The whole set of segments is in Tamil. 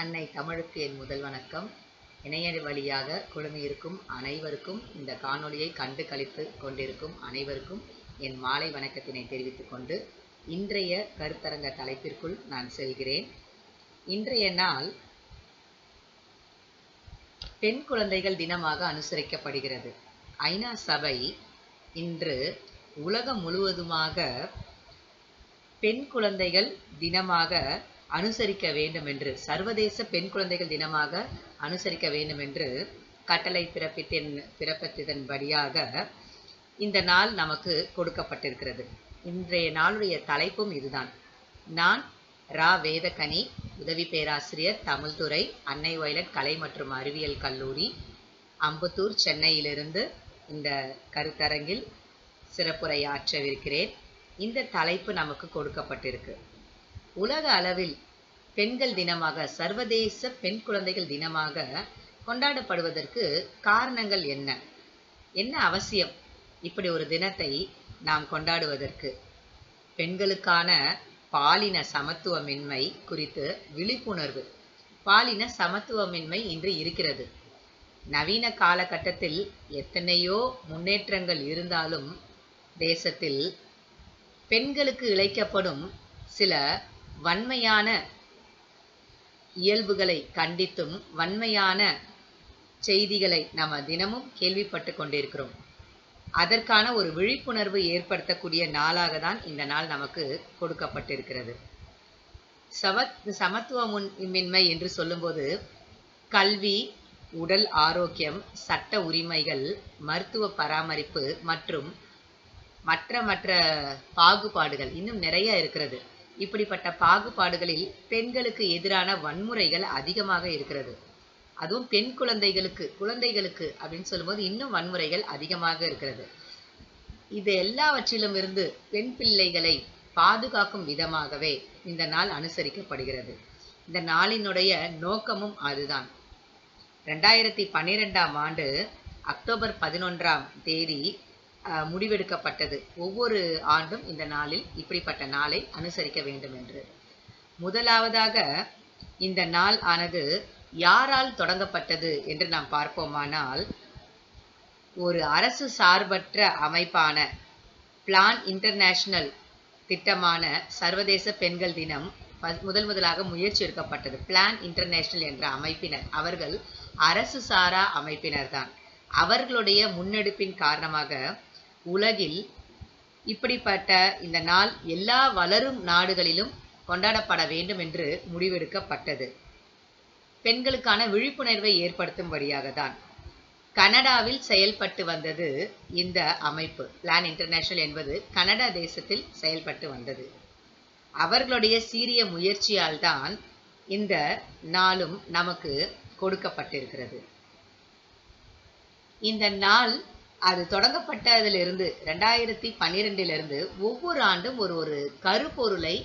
அன்னை தமிழுக்கு என் முதல் வணக்கம். இணைய வழியாக குழுமியிருக்கும் அனைவருக்கும் இந்த காணொளியை கண்டு கழித்து கொண்டிருக்கும் அனைவருக்கும் என் மாலை வணக்கத்தினை தெரிவித்துக் கொண்டு இன்றைய கருத்தரங்க தலைப்பிற்குள் நான் செல்கிறேன். இன்றைய நாள் பெண் குழந்தைகள் தினமாக அனுசரிக்கப்படுகிறது. ஐநா சபை இன்று உலகம் முழுவதுமாக பெண் குழந்தைகள் தினமாக அனுசரிக்க வேண்டும் என்று சர்வதேச பெண் குழந்தைகள் தினமாக அனுசரிக்க வேண்டும் என்று கட்டளை பிறப்பித்தின் பிறப்பித்ததன்படியாக இந்த நாள் நமக்கு கொடுக்கப்பட்டிருக்கிறது. இன்றைய நாளுடைய தலைப்பும் இதுதான். நான் ரா. வேதகனி உதவி பேராசிரியர் தமிழ்துறை அன்னை வயலட் கலை மற்றும் அறிவியல் கல்லூரி அம்புத்தூர் சென்னையிலிருந்து இந்த கருத்தரங்கில் சிறப்புரையாற்றவிருக்கிறேன். இந்த தலைப்பு நமக்கு கொடுக்கப்பட்டிருக்கு. உலக அளவில் பெண்கள் தினமாக சர்வதேச பெண் குழந்தைகள் தினமாக கொண்டாடப்படுவதற்கு காரணங்கள் என்ன? என்ன அவசியம் இப்படி ஒரு தினத்தை நாம் கொண்டாடுவதற்கு? பெண்களுக்கான பாலின சமத்துவமின்மை குறித்து விழிப்புணர்வு. பாலின சமத்துவமின்மை இன்று இருக்கிறது. நவீன காலகட்டத்தில் எத்தனையோ முன்னேற்றங்கள் இருந்தாலும் தேசத்தில் பெண்களுக்கு இழைக்கப்படும் சில வன்மையான இயல்புகளை கண்டித்தும் வன்மையான செய்திகளை நாம் தினமும் கேள்விப்பட்டு கொண்டிருக்கிறோம். அதற்கான ஒரு விழிப்புணர்வு ஏற்படுத்தக்கூடிய நாளாக தான் இந்த நாள் நமக்கு கொடுக்கப்பட்டிருக்கிறது. சமத் சமத்துவமின்மை என்று சொல்லும்போது கல்வி உடல் ஆரோக்கியம் சட்ட உரிமைகள் மருத்துவ பராமரிப்பு மற்றும் மற்ற மற்ற பாகுபாடுகள் இன்னும் நிறைய இருக்கிறது. இப்படிப்பட்ட பாகுபாடுகளில் பெண்களுக்கு எதிரான வன்முறைகள் அதிகமாக இருக்கிறது. அதுவும் பெண் குழந்தைகளுக்கு குழந்தைகளுக்கு அப்படின்னு சொல்லும்போது இன்னும் வன்முறைகள் அதிகமாக இருக்கிறது. இது எல்லாவற்றிலும் இருந்து பெண் பிள்ளைகளை பாதுகாக்கும் விதமாகவே இந்த நாள் அனுசரிக்கப்படுகிறது. இந்த நாளினுடைய நோக்கமும் அதுதான். ரெண்டாயிரத்தி பன்னிரெண்டாம் ஆண்டு அக்டோபர் பதினொன்றாம் தேதி முடிவெடுக்கப்பட்டது. ஒவ்வொரு ஆண்டும் இந்த நாளில் இப்படிப்பட்ட நாளை அனுசரிக்க வேண்டும் என்று. முதலாவதாக இந்த நாள் ஆனது யாரால் தொடங்கப்பட்டது என்று நாம் பார்ப்போமானால் ஒரு அரசு சார்பற்ற அமைப்பான பிளான் இன்டர்நேஷனல் திட்டமான சர்வதேச பெண்கள் தினம் முதல் முதலாக முயற்சி எடுக்கப்பட்டது. பிளான் இன்டர்நேஷனல் என்ற அமைப்பினர் அவர்கள் அரசு சாரா அமைப்பினர் தான் அவர்களுடைய முன்னெடுப்பின் காரணமாக உலகில் இப்படிப்பட்ட இந்த நாள் எல்லா வளரும் நாடுகளிலும் கொண்டாடப்பட வேண்டும் என்று முடிவெடுக்கப்பட்டது. பெண்களுக்கான விழிப்புணர்வை ஏற்படுத்தும்படியாக தான் கனடாவில் செயல்பட்டு வந்தது இந்த அமைப்பு. பிளான் இன்டர்நேஷனல் என்பது கனடா தேசத்தில் செயல்பட்டு வந்தது. அவர்களுடைய சீரிய முயற்சியால் தான் இந்த நாளும் நமக்கு கொடுக்கப்பட்டிருக்கிறது. இந்த நாள் அது தொடங்கப்பட்டதிலிருந்து ரெண்டாயிரத்தி பன்னிரெண்டிலிருந்து ஒவ்வொரு ஆண்டும் ஒரு ஒரு கருப்பொருளை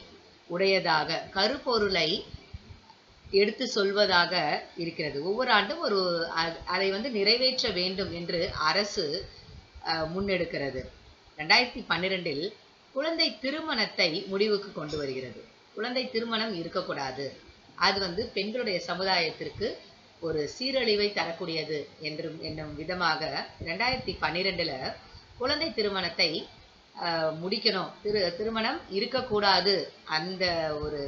உடையதாக கருப்பொருளை எடுத்து சொல்வதாக இருக்கிறது. ஒவ்வொரு ஆண்டும் ஒரு அதை வந்து நிறைவேற்ற வேண்டும் என்று அரசு முன்னெடுக்கிறது. ரெண்டாயிரத்தி பன்னிரெண்டில் குழந்தை திருமணத்தை முடிவுக்கு கொண்டு வருகிறது. குழந்தை திருமணம் இருக்கக்கூடாது. அது வந்து பெண்களுடைய சமுதாயத்திற்கு ஒரு சீரழிவை தரக்கூடியது என்றும் என்னும் விதமாக ரெண்டாயிரத்தி பன்னிரெண்டில் குழந்தை திருமணத்தை முடிக்கணும். திரு திருமணம் இருக்கக்கூடாது. அந்த ஒரு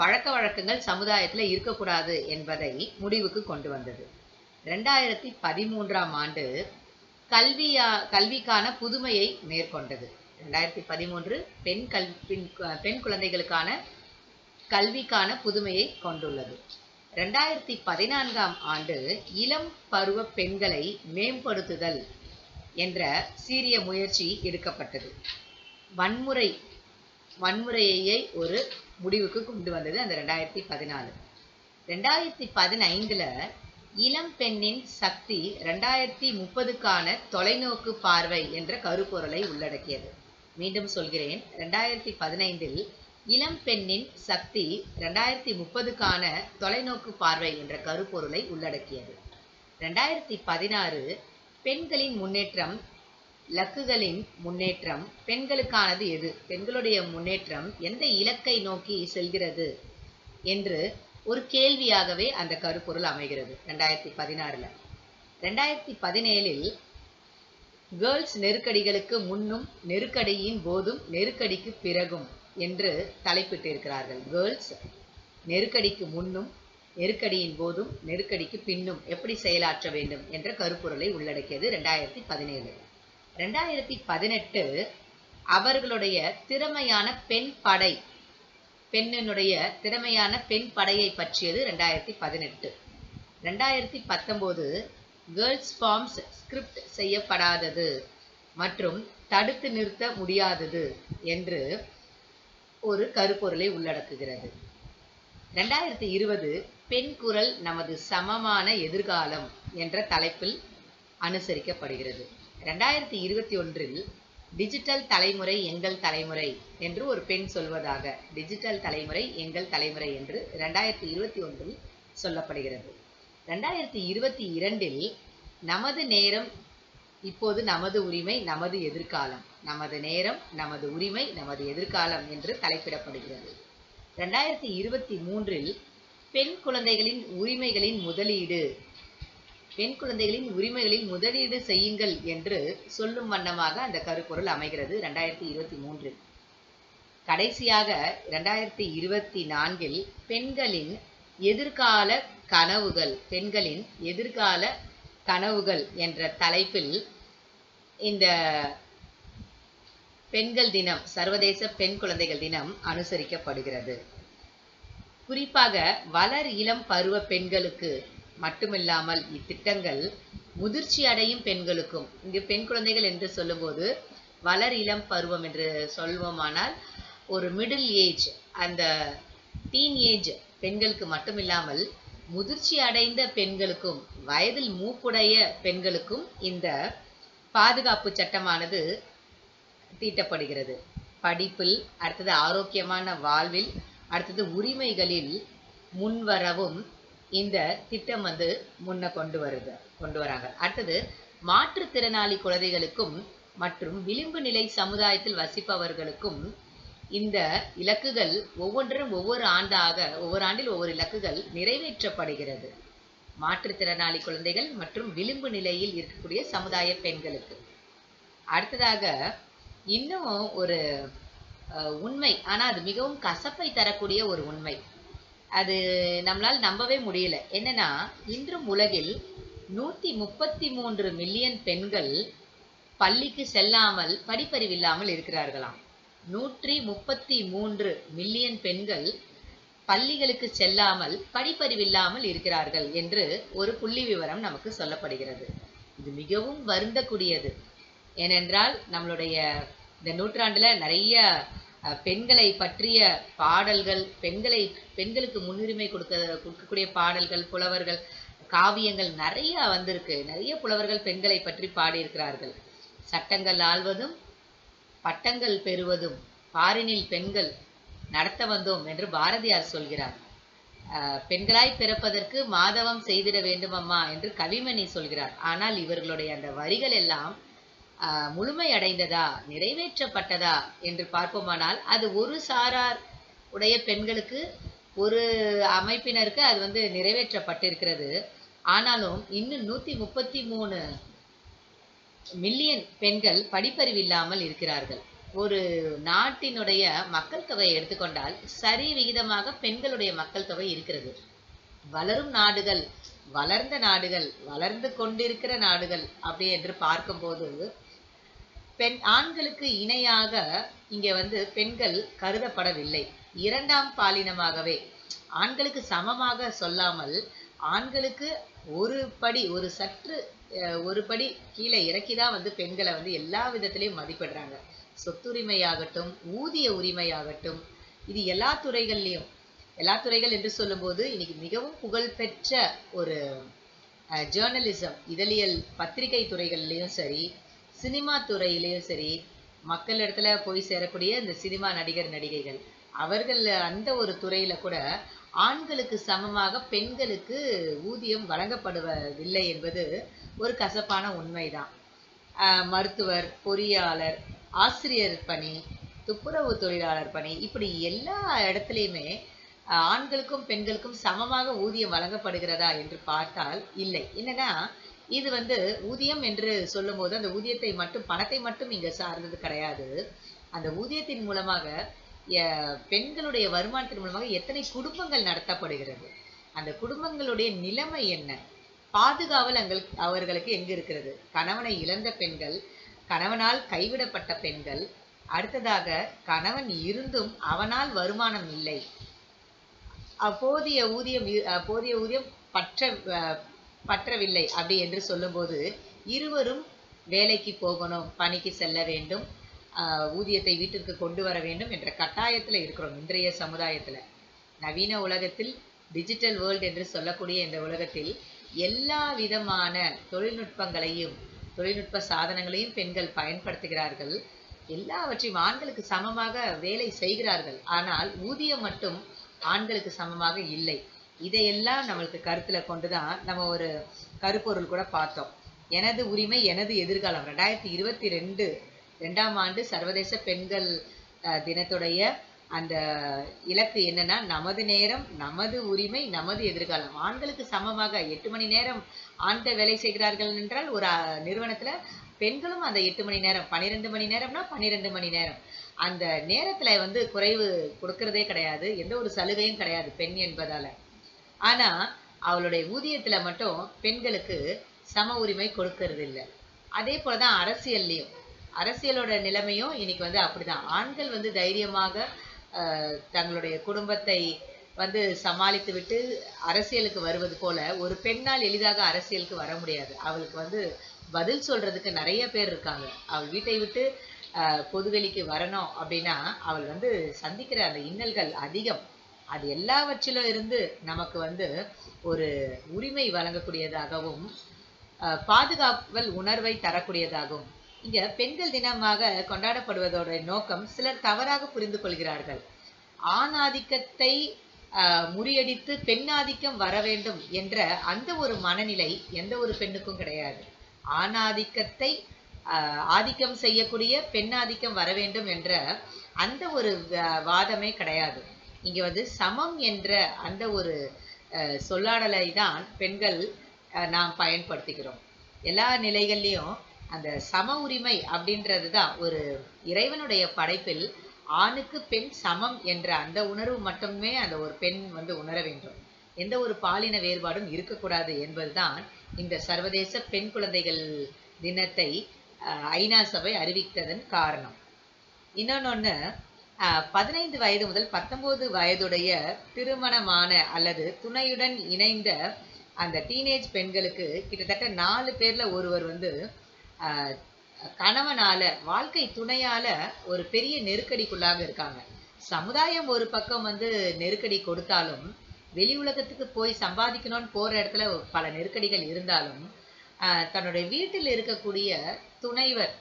பழக்க வழக்கங்கள் சமுதாயத்தில் இருக்கக்கூடாது என்பதை முடிவுக்கு கொண்டு வந்தது. ரெண்டாயிரத்தி பதிமூன்றாம் ஆண்டு கல்வியா கல்விக்கான புதுமையை மேற்கொண்டது. ரெண்டாயிரத்தி பதிமூன்று பெண் கல் பெண் குழந்தைகளுக்கான கல்விக்கான புதுமையை கொண்டுள்ளது. ரெண்டாயிரத்தி பதினான்காம் ஆண்டு இளம் பருவ பெண்களை மேம்படுத்துதல் என்ற சீரிய முயற்சி எடுக்கப்பட்டது. வன்முறை வன்முறையை ஒரு முடிவுக்கு கொண்டு வந்தது அந்த ரெண்டாயிரத்தி பதினாலு. ரெண்டாயிரத்தி பதினைந்தில் இளம் பெண்ணின் சக்தி ரெண்டாயிரத்தி முப்பதுக்கான தொலைநோக்கு பார்வை என்ற கருப்பொருளை உள்ளடக்கியது. மீண்டும் சொல்கிறேன் ரெண்டாயிரத்தி பதினைந்தில் இளம் பெண்ணின் சக்தி ரெண்டாயிரத்தி முப்பதுக்கான தொலைநோக்கு பார்வை என்ற கருப்பொருளை உள்ளடக்கியது. ரெண்டாயிரத்தி பதினாறு பெண்களின் முன்னேற்றம் லக்குகளின் முன்னேற்றம் பெண்களுக்கானது எது? பெண்களுடைய முன்னேற்றம் எந்த இலக்கை நோக்கி செல்கிறது என்று ஒரு கேள்வியாகவே அந்த கருப்பொருள் அமைகிறது ரெண்டாயிரத்தி பதினாறுல. ரெண்டாயிரத்தி பதினேழில் கேர்ள்ஸ் நெருக்கடிகளுக்கு முன்னும் நெருக்கடியின் போதும் நெருக்கடிக்கு பிறகும் என்று தலைப்பிட்டிருக்கிறார்கள். கேர்ள்ஸ் நெருக்கடிக்கு முன்னும் நெருக்கடியின் போதும் நெருக்கடிக்கு பின்னும் எப்படி செயலாற்ற வேண்டும் என்ற கருப்பொருளை உள்ளடக்கியது ரெண்டாயிரத்தி பதினேழு. ரெண்டாயிரத்தி பதினெட்டு அவர்களுடைய திறமையான பெண் படை பெண்ணினுடைய திறமையான பெண் படையை பற்றியது ரெண்டாயிரத்தி பதினெட்டு. ரெண்டாயிரத்தி பத்தொம்போது கேர்ள்ஸ் ஃபார்ம்ஸ் ஸ்கிரிப்ட் செய்யப்படாதது மற்றும் தடுத்து நிறுத்த முடியாதது என்று ஒரு கருப்பொருளை உள்ளடக்குகிறது. ரெண்டாயிரத்தி இருபது பெண் குரல் நமது சமமான எதிர்காலம் என்ற தலைப்பில் அனுசரிக்கப்படுகிறது. ரெண்டாயிரத்தி இருபத்தி ஒன்றில் டிஜிட்டல் தலைமுறை எங்கள் தலைமுறை என்று ஒரு பெண் சொல்வதாக டிஜிட்டல் தலைமுறை எங்கள் தலைமுறை என்று ரெண்டாயிரத்தி இருபத்தி ஒன்றில் சொல்லப்படுகிறது. ரெண்டாயிரத்தி இருபத்தி இரண்டில் நமது நேரம் இப்போது நமது உரிமை நமது எதிர்காலம். நமது நேரம் நமது உரிமை நமது எதிர்காலம் என்று தலைப்பிடப்படுகிறது. ரெண்டாயிரத்தி இருபத்தி மூன்றில் பெண் குழந்தைகளின் உரிமைகளின் முதலீடு. பெண் குழந்தைகளின் உரிமைகளில் முதலீடு செய்யுங்கள் என்று சொல்லும் வண்ணமாக அந்த கருப்பொருள் அமைகிறது ரெண்டாயிரத்தி இருபத்தி மூன்றில். கடைசியாக ரெண்டாயிரத்தி இருபத்தி நான்கில் பெண்களின் எதிர்கால கனவுகள் பெண்களின் எதிர்கால கனவுகள் என்ற தலைப்பில் இந்த பெண்கள் தினம் சர்வதேச பெண் குழந்தைகள் தினம் அனுசரிக்கப்படுகிறது. குறிப்பாக வளர் இளம் பருவ பெண்களுக்கு மட்டுமில்லாமல் இத்திட்டங்கள் முதிர்ச்சி அடையும் பெண்களுக்கும் இங்கு பெண் குழந்தைகள் என்று சொல்லும்போது வளர் இளம் பருவம் என்று சொல்வோமானால் ஒரு மிடில் ஏஜ் அந்த டீன் ஏஜ் பெண்களுக்கு மட்டுமில்லாமல் முதிர்ச்சி அடைந்த பெண்களுக்கும் வயதில் மூப்புடைய பெண்களுக்கும் இந்த பாதுகாப்பு சட்டமானது தீட்டப்படுகிறது. படிப்பில் அடுத்தது ஆரோக்கியமான வாழ்வில் அடுத்தது உரிமைகளில் முன்வரவும் இந்த திட்டம் வந்து முன்ன கொண்டு வருது கொண்டு வராங்க. அடுத்தது மாற்றுத்திறனாளி குழந்தைகளுக்கும் மற்றும் விளிம்பு நிலை சமுதாயத்தில் வசிப்பவர்களுக்கும் இந்த இலக்குகள் ஒவ்வொன்றும் ஒவ்வொரு ஆண்டாக ஒவ்வொரு ஆண்டில் ஒவ்வொரு இலக்குகள் நிறைவேற்றப்படுகிறது. மாற்றுத்திறனாளி குழந்தைகள் மற்றும் விளிம்பு நிலையில் இருக்கக்கூடிய சமுதாய பெண்களுக்கு. அடுத்ததாக இன்னும் ஒரு உண்மை. ஆனால் அது மிகவும் கசப்பை தரக்கூடிய ஒரு உண்மை. அது நம்மளால் நம்பவே முடியல. என்னன்னா இன்றும் உலகில் நூற்றி முப்பத்தி மூன்று மில்லியன் பெண்கள் பள்ளிக்கு செல்லாமல் படிப்பறிவில்லாமல் இருக்கிறார்களாம். நூற்றி முப்பத்தி மூன்று மில்லியன் பெண்கள் பள்ளிகளுக்கு செல்லாமல் படிப்பறிவில்லாமல் இருக்கிறார்கள் என்று ஒரு புள்ளி விவரம் நமக்கு சொல்லப்படுகிறது. இது மிகவும் வருந்தக்கூடியது. ஏனென்றால் நம்மளுடைய இந்த நூற்றாண்டுல நிறைய அஹ், பெண்களை பற்றிய பாடல்கள் பெண்களை பெண்களுக்கு முன்னுரிமை கொடுக்க கொடுக்கக்கூடிய பாடல்கள் புலவர்கள் காவியங்கள் நிறைய வந்திருக்கு. நிறைய புலவர்கள் பெண்களை பற்றி பாடியிருக்கிறார்கள். சட்டங்கள் ஆள்வதும் பட்டங்கள் பெறுவதும் பாரினில் பெண்கள் நடத்த வந்தோம் என்று பாரதியார் சொல்கிறார். பெண்களாய் பிறப்பதற்கு மாதவம் செய்திட வேண்டும் அம்மா என்று கவிமணி சொல்கிறார். ஆனால் இவர்களுடைய அந்த வரிகள் எல்லாம் அஹ், நிறைவேற்றப்பட்டதா என்று பார்ப்போமானால் அது ஒரு சாரார் உடைய பெண்களுக்கு ஒரு அமைப்பினருக்கு அது வந்து நிறைவேற்றப்பட்டிருக்கிறது. ஆனாலும் இன்னும் நூத்தி முப்பத்தி மூணு மில்லியன் பெண்கள் படிப்பறிவு இல்லாமல் இருக்கிறார்கள். ஒரு நாட்டினுடைய மக்கள் தொகையை எடுத்துக்கொண்டால் சரி விகிதமாக பெண்களுடைய மக்கள் தொகை இருக்கிறது. வளரும் நாடுகள் வளர்ந்த நாடுகள் வளர்ந்து கொண்டிருக்கிற நாடுகள் அப்படி என்று பார்க்கும்போது பெண் ஆண்களுக்கு இணையாக இங்கே வந்து பெண்கள் கருதப்படவில்லை. இரண்டாம் பாலினமாகவே ஆண்களுக்கு சமமாக சொல்லாமல் ஆண்களுக்கு ஒரு படி ஒரு சற்று அஹ், ஒரு படி கீழே இறக்கி தான் வந்து பெண்களை வந்து எல்லா விதத்திலையும் மதிப்பிடுறாங்க. சொத்துரிமையாகட்டும் ஊதிய உரிமையாகட்டும் இது எல்லா துறைகள்லையும். எல்லா துறைகள் என்று சொல்லும்போது இன்னைக்கு மிகவும் புகழ்பெற்ற ஒரு ஜேர்னலிசம் இதழியல் பத்திரிகை துறைகள்லையும் சரி சினிமா துறையிலையும் சரி மக்கள் இடத்துல போய் சேரக்கூடிய இந்த சினிமா நடிகர் நடிகைகள் அவர்கள் அந்த ஒரு துறையில கூட ஆண்களுக்கு சமமாக பெண்களுக்கு ஊதியம் வழங்கப்படுவதில்லை என்பது ஒரு கசப்பான உண்மைதான். ஆஹ் மருத்துவர் பொறியாளர் ஆசிரியர் பணி துப்புரவு தொழிலாளர் பணி இப்படி எல்லா இடத்துலையுமே ஆண்களுக்கும் பெண்களுக்கும் சமமாக ஊதியம் வழங்கப்படுகிறதா என்று பார்த்தால் இல்லை. என்னன்னா இது வந்து ஊதியம் என்று சொல்லும்போது அந்த ஊதியத்தை மட்டும் பணத்தை மட்டும் இங்க சார்ந்தது கிடையாது. அந்த ஊதியத்தின் மூலமாக பெண்களுடைய வருமானத்தின் மூலமாக எத்தனை குடும்பங்கள் நடத்தப்படுகிறது? அந்த குடும்பங்களுடைய நிலைமை என்ன? பாதுகாவல் அங்கள் அவர்களுக்கு எங்கு இருக்கிறது? கணவனை இழந்த பெண்கள் கணவனால் கைவிடப்பட்ட பெண்கள் அடுத்ததாக கணவன் இருந்தும் அவனால் வருமானம் இல்லை. அப்போதைய ஊதியம் போதிய ஊதியம் பற்ற பற்றவில்லை அப்படி என்று சொல்லும்போது இருவரும் வேலைக்கு போகணும் பணிக்கு செல்ல வேண்டும் ஆஹ் ஊதியத்தை வீட்டிற்கு கொண்டு வர வேண்டும் என்ற கட்டாயத்துல இருக்கிறோம் இன்றைய சமுதாயத்துல. நவீன உலகத்தில் டிஜிட்டல் வேர்ல்ட் என்று சொல்லக்கூடிய இந்த உலகத்தில் எல்லா விதமான தொழில்நுட்பங்களையும் தொழில்நுட்ப சாதனங்களையும் பெண்கள் பயன்படுத்துகிறார்கள். எல்லாவற்றையும் ஆண்களுக்கு சமமாக வேலை செய்கிறார்கள். ஆனால் ஊதியம் மட்டும் ஆண்களுக்கு சமமாக இல்லை. இதையெல்லாம் நம்மளுக்கு கருத்துல கொண்டுதான் நம்ம ஒரு கருப்பொருள் கூட பார்த்தோம். எனது உரிமை எனது எதிர்காலம். ரெண்டாயிரத்தி இருபத்தி ரெண்டு ரெண்டாம் ஆண்டு சர்வதேச பெண்கள் தினத்துடைய அந்த இலக்கு என்னன்னா நமது நேரம் நமது உரிமை நமது எதிர்காலம். ஆண்களுக்கு சமமாக எட்டு மணி நேரம் ஆண்கள் வேலை செய்கிறார்கள் என்றால் ஒரு நிறுவனத்துல பெண்களும் அந்த எட்டு மணி நேரம் பன்னிரெண்டு மணி நேரம்னா பன்னிரெண்டு மணி நேரம். அந்த நேரத்துல வந்து குறைவு கொடுக்கறதே கிடையாது எந்த ஒரு சலுகையும் கிடையாது பெண் என்பதால. ஆனா அவளுடைய ஊதியத்துல மட்டும் பெண்களுக்கு சம உரிமை கொடுக்கறது இல்ல அதே போலதான் அரசியல்லையும். அரசியலோட நிலைமையும் இன்னைக்கு வந்து அப்படிதான். ஆண்கள் வந்து தைரியமாக தங்களுடைய குடும்பத்தை வந்து சமாளித்து விட்டு அரசியலுக்கு வருவது போல ஒரு பெண்ணால் எளிதாக அரசியலுக்கு வர முடியாது. அவளுக்கு வந்து பதில் சொல்றதுக்கு நிறைய பேர் இருக்காங்க. அவள் வீட்டை விட்டு ஆஹ், பொதுவெளிக்கு வரணும் அப்படின்னா அவள் வந்து சந்திக்கிற அந்த இன்னல்கள் அதிகம். அது எல்லாவற்றிலும் இருந்து நமக்கு வந்து ஒரு உரிமை வழங்கக்கூடியதாகவும் அஹ், பாதுகாவல் உணர்வை தரக்கூடியதாகவும் இங்க பெண்கள் தினமாக கொண்டாடப்படுவதோட நோக்கம் சிலர் தவறாக புரிந்து கொள்கிறார்கள். ஆணாதிக்கத்தை முறியடித்து பெண்ணாதிக்கம் வர வேண்டும் என்ற அந்த ஒரு மனநிலை எந்த ஒரு பெண்ணுக்கும் கிடையாது. ஆணாதிக்கத்தை ஆதிக்கம் செய்யக்கூடிய பெண்ணாதிக்கம் வர வேண்டும் என்ற அந்த ஒரு வாதமே கிடையாது. இங்க வந்து சமம் என்ற அந்த ஒரு அஹ், சொல்லாடலை தான் பெண்கள் நாம் பயன்படுத்துகிறோம். எல்லா நிலைகள்லயும் அந்த சம உரிமை அப்படின்றது தான் ஒரு இறைவனுடைய படைப்பில் ஆணுக்கு பெண் சமம் என்ற அந்த உணர்வு மட்டுமே அந்த ஒரு பெண் வந்து உணர வேண்டும். எந்த ஒரு பாலின வேறுபாடும் இருக்கக்கூடாது என்பதுதான் இந்த சர்வதேச பெண் குழந்தைகள் தினத்தை அஹ், ஐநா சபை அறிவித்ததன் காரணம். இன்னொன்னு பதினைந்து வயது முதல் பத்தொன்பது வயதுடைய திருமணமான அல்லது துணையுடன் இணைந்த அந்த டீனேஜ் பெண்களுக்கு கிட்டத்தட்ட நாலு பேர்ல ஒருவர் வந்து கணவனால வாழ்க்கை துணையால ஒரு பெரிய நெருக்கடிக்குள்ளாக இருக்காங்க. சமுதாயம் ஒரு பக்கம் வந்து நெருக்கடி கொடுத்தாலும் வெளி உலகத்துக்கு போய் சம்பாதிக்கணும்னு போற இடத்துல பல நெருக்கடிகள் இருந்தாலும் தன்னுடைய வீட்டில் இருக்கக்கூடிய துணைவர்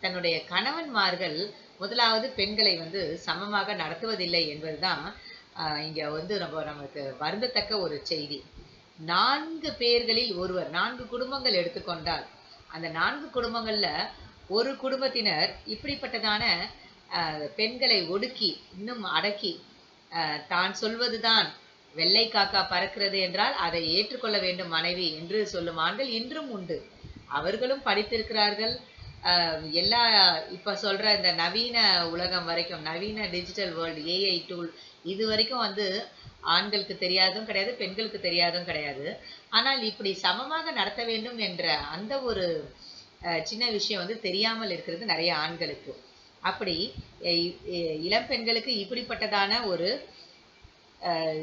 தன்னுடைய கணவன்மார்கள் முதலாவது பெண்களை வந்து சமமாக நடத்துவதில்லை என்பதுதான் ஆஹ், இங்க வந்து நம்ம நமக்கு வருந்தத்தக்க ஒரு செய்தி. நான்கு பேர்களில் ஒருவர் நான்கு குடும்பங்கள் எடுத்துக்கொண்டால் அந்த நான்கு குடும்பங்கள்ல ஒரு குடும்பத்தினர் இப்படிப்பட்டதான பெண்களை ஒடுக்கி இன்னும் அடக்கி தான் சொல்வதுதான் வெள்ளை காக்கா பறக்கிறது என்றால் அதை ஏற்றுக்கொள்ள வேண்டும் மனைவி என்று சொல்லும் ஆண்கள் இன்றும் உண்டு. அவர்களும் படித்திருக்கிறார்கள். ஆஹ், எல்லா இப்ப சொல்ற இந்த நவீன உலகம் வரைக்கும் நவீன டிஜிட்டல் வேர்ல்டு ஏஐ டூல் இது வரைக்கும் வந்து ஆண்களுக்கு தெரியாதும் கிடையாது பெண்களுக்கு தெரியாதும் கிடையாது. ஆனால் இப்படி சமமாக நடத்த வேண்டும் என்ற அந்த ஒரு சின்ன விஷயம் வந்து தெரியாமல் இருக்கிறது நிறைய ஆண்களுக்கு. அப்படி இளம் பெண்களுக்கு இப்படிப்பட்டதான ஒரு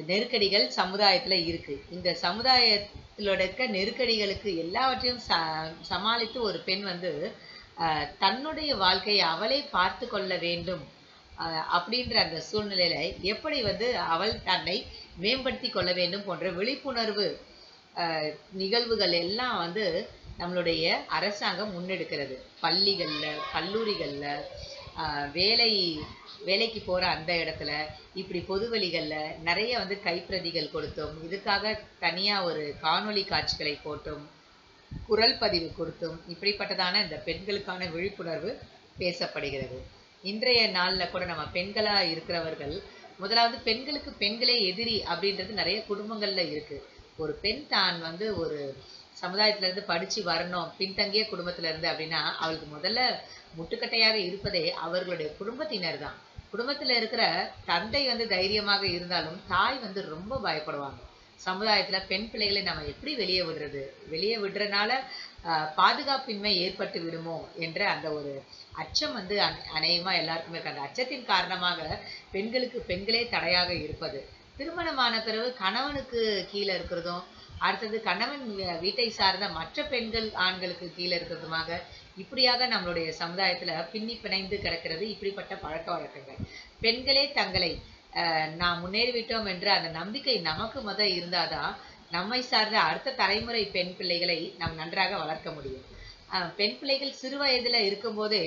நெருக்கடிகள் சமுதாயத்தில் இருக்கு. இந்த சமுதாயத்திலோட இருக்க நெருக்கடிகளுக்கு எல்லாவற்றையும் ச சமாளித்து ஒரு பெண் வந்து தன்னுடைய வாழ்க்கையை அவளை பார்த்து கொள்ள வேண்டும் அப்படின்ற அந்த சூழ்நிலையில எப்படி வந்து அவள் தன்னை மேம்படுத்தி கொள்ள வேண்டும் போன்ற விழிப்புணர்வு நிகழ்வுகள் எல்லாம் வந்து நம்மளுடைய அரசாங்கம் முன்னெடுக்கிறது. பள்ளிகள்ல கல்லூரிகள்ல ஆஹ் வேலை வேலைக்கு போற அந்த இடத்துல இப்படி பொதுவெளிகள்ல நிறைய வந்து கைப்பிரதிகள் கொடுத்தும் இதுக்காக தனியா ஒரு காணொளி காட்சிகளை போட்டும் குரல் பதிவு கொடுத்தும் இப்படிப்பட்டதான இந்த பெண்களுக்கான விழிப்புணர்வு பேசப்படுகிறது. இன்றைய நாள்ல கூட நம்ம பெண்களா இருக்கிறவர்கள் முதலாவது பெண்களுக்கு பெண்களே எதிரி அப்படின்றது நிறைய குடும்பங்கள்ல இருக்கு. ஒரு பெண் தான் வந்து ஒரு சமுதாயத்துல இருந்து படிச்சு வரணும் பின்தங்கிய குடும்பத்துல இருந்து அப்படின்னா அவளுக்கு முதல்ல முட்டுக்கட்டையாக இருப்பதே அவர்களுடைய குடும்பத்தினர் தான். குடும்பத்துல இருக்கிற தந்தை வந்து தைரியமாக இருந்தாலும் தாய் வந்து ரொம்ப பயப்படுவாங்க. சமுதாயத்துல பெண் பிள்ளைகளை நம்ம எப்படி வெளியே விடுறது? வெளியே விடுறனால பாதுகாப்பின்மை ஏற்பட்டு விடுமோ என்ற அந்த ஒரு அச்சம் வந்து அநேகமாக அநேகமா எல்லாருக்குமே இருக்கு. அந்த அச்சத்தின் காரணமாக பெண்களுக்கு பெண்களே தடையாக இருப்பது. திருமணமான பிறகு கணவனுக்கு கீழே இருக்கிறதும் அடுத்தது கணவன் வீட்டை சார்ந்த மற்ற பெண்கள் ஆண்களுக்கு கீழே இருக்கிறதுமாக இப்படியாக நம்மளுடைய சமுதாயத்துல பின்னி பிணைந்து கிடக்கிறது இப்படிப்பட்ட பழக்க வழக்கங்கள். பெண்களே தங்களை அஹ், நாம் முன்னேறிவிட்டோம் என்ற அந்த நம்பிக்கை நமக்கு முத இருந்தாதான் நம்மை சார்ந்த அடுத்த தலைமுறை பெண் பிள்ளைகளை நாம் நன்றாக வளர்க்க முடியும். பெண் பிள்ளைகள் சிறு வயதுல இருக்கும்போது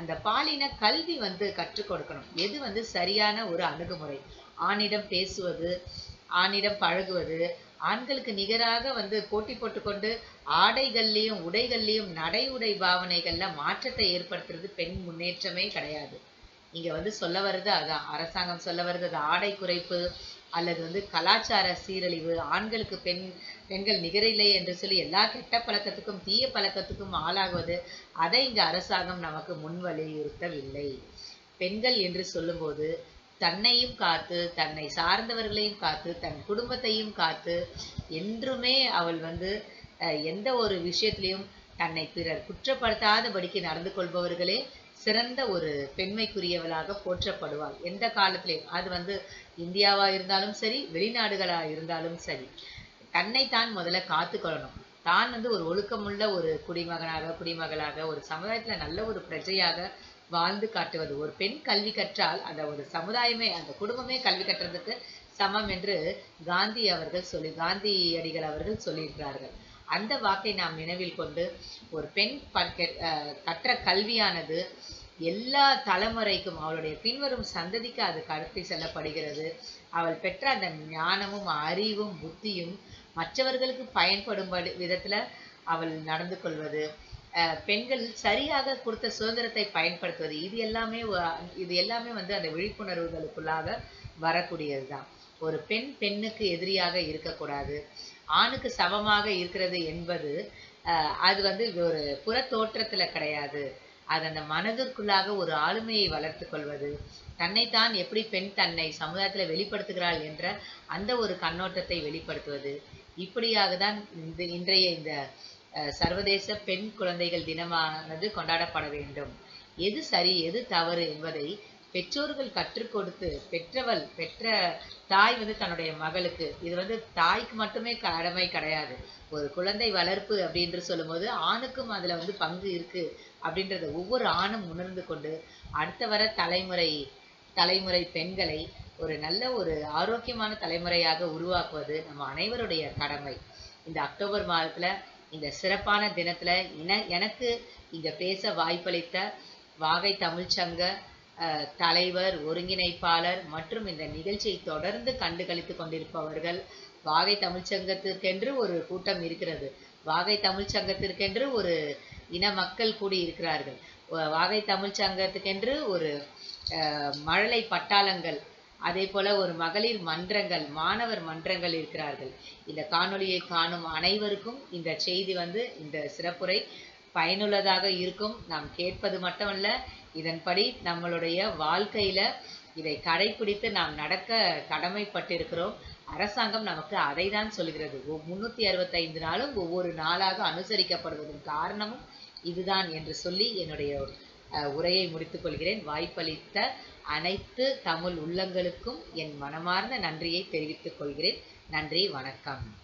அந்த பாலின கல்வி வந்து கற்றுக் கொடுக்கணும். எது வந்து சரியான ஒரு அணுகுமுறை? ஆணிடம் பேசுவது ஆணிடம் பழகுவது ஆண்களுக்கு நிகராக வந்து போட்டி போட்டுக்கொண்டு ஆடைகள்லயும் உடைகள்லயும் நடை உடை பாவனைகள்ல மாற்றத்தை ஏற்படுத்துறது பெண் முன்னேற்றமே கிடையாது. இங்கே வந்து சொல்ல வருது அதான். அரசாங்கம் சொல்ல வருது அது ஆடை குறைப்பு அல்லது வந்து கலாச்சார சீரழிவு ஆண்களுக்கு பெண் பெண்கள் நிகரில்லை என்று சொல்லி எல்லா கெட்ட பழக்கத்துக்கும் தீய பழக்கத்துக்கும் ஆளாகுவது அதை இங்கு அரசாங்கம் நமக்கு முன் வலியுறுத்தவில்லை. பெண்கள் என்று சொல்லும்போது தன்னையும் காத்து தன்னை சார்ந்தவர்களையும் காத்து தன் குடும்பத்தையும் காத்து என்றுமே அவள் வந்து அஹ், எந்த ஒரு விஷயத்திலையும் தன்னை பிறர் குற்றப்படுத்தாதபடிக்கு நடந்து கொள்பவர்களே சிறந்த ஒரு பெண்மைக்குரியவளாக போற்றப்படுவாள். எந்த காலத்திலையும் அது வந்து இந்தியாவா இருந்தாலும் சரி வெளிநாடுகளா இருந்தாலும் சரி. தன்னைத்தான் முதல்ல காத்துக்கொள்ளணும். தான் வந்து ஒரு ஒழுக்கமுள்ள ஒரு குடிமகனாக குடிமகளாக ஒரு சமுதாயத்துல நல்ல ஒரு பிரஜையாக வாழ்ந்து காட்டுவது. ஒரு பெண் கல்வி கற்றால் அந்த ஒரு சமுதாயமே அந்த குடும்பமே கல்வி கற்றதுக்கு சமம் என்று காந்தி அவர்கள் சொல்லி காந்தியடிகள் அவர்கள் சொல்லியிருக்கிறார்கள். அந்த வாக்கை நாம் நினைவில் கொண்டு ஒரு பெண் கற்ற கல்வியானது எல்லா தலைமுறைக்கும் அவளுடைய பின்வரும் சந்ததிக்கு அது கடத்தி செல்லப்படுகிறது. அவள் பெற்ற அந்த ஞானமும் அறிவும் புத்தியும் மற்றவர்களுக்கு பயன்படும் விதத்துல அவள் நடந்து கொள்வது. பெண்கள் சரியாக கொடுத்த சுதந்திரத்தை பயன்படுத்துவது. இது எல்லாமே இது எல்லாமே வந்து அந்த விழிப்புணர்வுகளுக்குள்ளாக வரக்கூடியது தான் ஒரு பெண் பெண்ணுக்கு எதிரியாக இருக்கக்கூடாது. ஆணுக்கு சமமாக இருக்கிறது என்பது அது வந்து ஒரு புற தோற்றத்தில் கிடையாது. அது அந்த மனதிற்குள்ளாக ஒரு ஆளுமையை வளர்த்து கொள்வது. தன்னைத்தான் எப்படி பெண் தன்னை சமுதாயத்துல வெளிப்படுத்துகிறாள் என்ற அந்த ஒரு கண்ணோட்டத்தை வெளிப்படுத்துவது. இப்படியாக தான் இந்த இன்றைய இந்த அஹ், சர்வதேச பெண் குழந்தைகள் தினமானது கொண்டாடப்பட வேண்டும். எது சரி எது தவறு என்பதை பெற்றோர்கள் கற்றுக் கொடுத்து பெற்றவள் பெற்ற தாய் வந்து தன்னுடைய மகளுக்கு இது வந்து தாய்க்கு மட்டுமே கடமை கிடையாது. ஒரு குழந்தை வளர்ப்பு அப்படின்ற சொல்லும்போது ஆணுக்கும் அதில் வந்து பங்கு இருக்குது அப்படின்றத ஒவ்வொரு ஆணும் உணர்ந்து கொண்டு அடுத்த வர தலைமுறை தலைமுறை பெண்களை ஒரு நல்ல ஒரு ஆரோக்கியமான தலைமுறையாக உருவாக்குவது நம்ம அனைவருடைய கடமை. இந்த அக்டோபர் மாதத்தில் இந்த சிறப்பான தினத்தில் என எனக்கு இங்கே பேச வாய்ப்பளித்த வாகை தமிழ்ச்சங்க தலைவர் ஒருங்கிணைப்பாளர் மற்றும் இந்த நிகழ்ச்சியை தொடர்ந்து கண்டுகளித்து கொண்டிருப்பவர்கள். வாகை தமிழ்ச்சங்கத்திற்கென்று ஒரு கூட்டம் இருக்கிறது. வாகை தமிழ்ச்சங்கத்திற்கென்று ஒரு இன மக்கள் கூடி இருக்கிறார்கள். வாகை தமிழ்ச்சங்கத்துக்கென்று ஒரு அஹ், மழலை பட்டாளங்கள் அதே போல ஒரு மகளிர் மன்றங்கள் மாணவர் மன்றங்கள் இருக்கிறார்கள். இந்த காணொளியை காணும் அனைவருக்கும் இந்த செய்தி வந்து இந்த சிறப்புரை பயனுள்ளதாக இருக்கும். நாம் கேட்பது மட்டுமல்ல இதன்படி நம்மளுடைய வாழ்க்கையில இதை கடைபிடித்து நாம் நடக்க கடமைப்பட்டிருக்கிறோம். அரசாங்கம் நமக்கு அதை தான் சொல்கிறது முன்னூத்தி அறுபத்தைந்து நாளும் ஒவ்வொரு நாளாக அனுசரிக்கப்படுவதன் காரணமும் இதுதான் என்று சொல்லி என்னுடைய அஹ், உரையை முடித்துக் கொள்கிறேன். வாய்ப்பளித்த அனைத்து தமிழ் உள்ளங்களுக்கும் என் மனமார்ந்த நன்றியை தெரிவித்துக் கொள்கிறேன். நன்றி வணக்கம்.